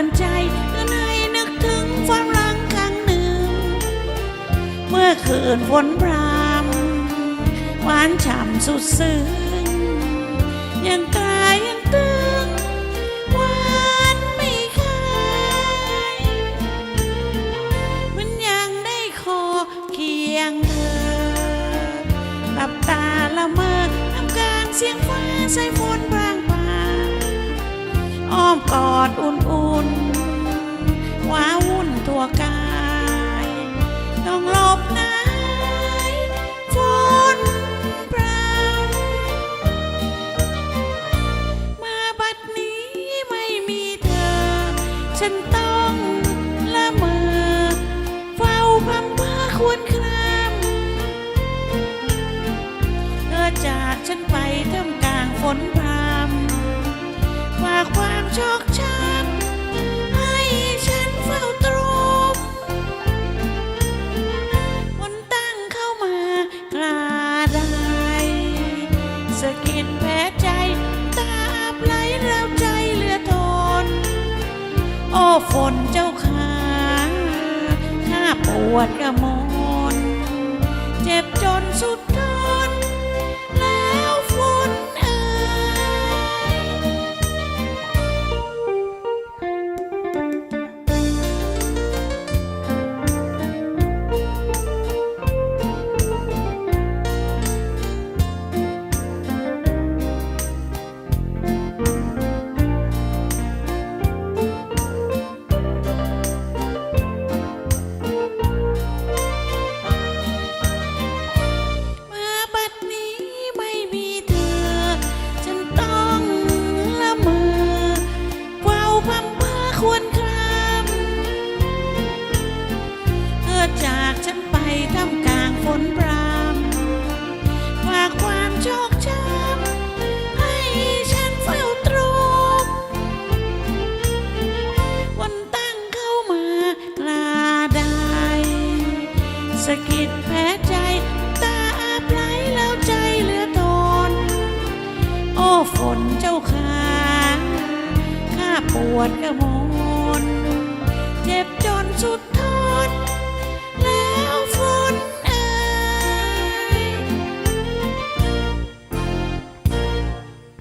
ือนใจเตือนให้นึกถึงความรักครั้งหนึ่ง เมื่อคืนฝนพรำหวานฉ่ำสุดซึ้งยังกายยังตึงหวานไม่คายมันยังได้คอเคียงเธอหลับตาละเมอทำกางเสียงฟ้าใส่ฝนพรางพราอ้อมกอดอุ่น ฉันต้องละเมอเฝ้าพำว่าควรครามเธอจากฉันไปท่ามกลางฝนพรำฝากความชอกช้ำให้ฉันเฝ้าตรมวันตั้งเข้ามากลาได้สะกิดแผ ฝนเจ้าขาข้าปวดกระมนเจ็บจนสุดท สะกิดแผลใจ ตาอาบไหลแล้วใจเหลือทนโอ้ฝนเจ้าขาข้าปวดกระมนเจ็บจนสุดท